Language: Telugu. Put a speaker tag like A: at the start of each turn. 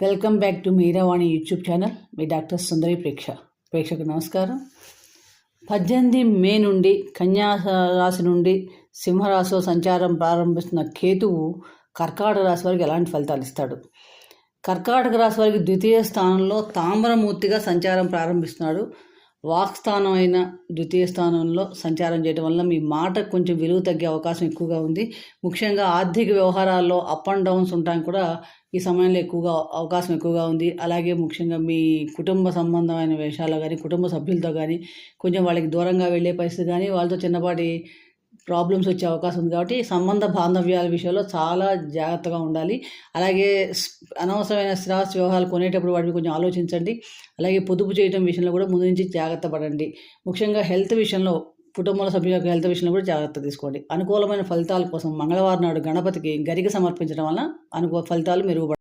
A: Welcome back to Meeravani YouTube channel me doctor Sundari ప్రేక్ష ప్రేక్షకు నమస్కారం పద్దెనిమిది మే నుండి కన్యారాశి నుండి సింహరాశిలో సంచారం ప్రారంభిస్తున్న కేతువు కర్కాటక రాశి వారికి ఎలాంటి ఫలితాలు ఇస్తాడు? కర్కాటక రాశి వారికి ద్వితీయ స్థానంలో తామ్రమూర్తిగా సంచారం ప్రారంభిస్తున్నాడు. వాక్స్థానం అయిన ద్వితీయ స్థానంలో సంచారం చేయడం వల్ల మీ మాటకు కొంచెం విలువ తగ్గే అవకాశం ఎక్కువగా ఉంది. ముఖ్యంగా ఆర్థిక వ్యవహారాల్లో అప్ అండ్ డౌన్స్ ఉండడానికి కూడా ఈ సమయంలో ఎక్కువగా అవకాశం ఎక్కువగా ఉంది. అలాగే ముఖ్యంగా మీ కుటుంబ సంబంధమైన విషయాల్లో కానీ కుటుంబ సభ్యులతో కానీ కొంచెం వాళ్ళకి దూరంగా వెళ్ళే పరిస్థితి కానీ వాళ్ళతో చిన్నపాటి ప్రాబ్లమ్స్ వచ్చే అవకాశం ఉంది కాబట్టి సంబంధ బాంధవ్యాల విషయంలో చాలా జాగ్రత్తగా ఉండాలి. అలాగే స్- అనవసరమైన స్థిరాస్తి వ్యవహారాలు కొనేటప్పుడు వాటిని కొంచెం ఆలోచించండి. అలాగే పొదుపు చేయడం విషయంలో కూడా ముందు నుంచి జాగ్రత్త పడండి. ముఖ్యంగా హెల్త్ విషయంలో కుటుంబాల సభ్యుల యొక్క హెల్త్ విషయంలో కూడా జాగ్రత్త తీసుకోండి. అనుకూలమైన ఫలితాల కోసం మంగళవారం నాడు గణపతికి గరిక సమర్పించడం వల్ల అనుకూల ఫలితాలు మెరుగుపడతాయి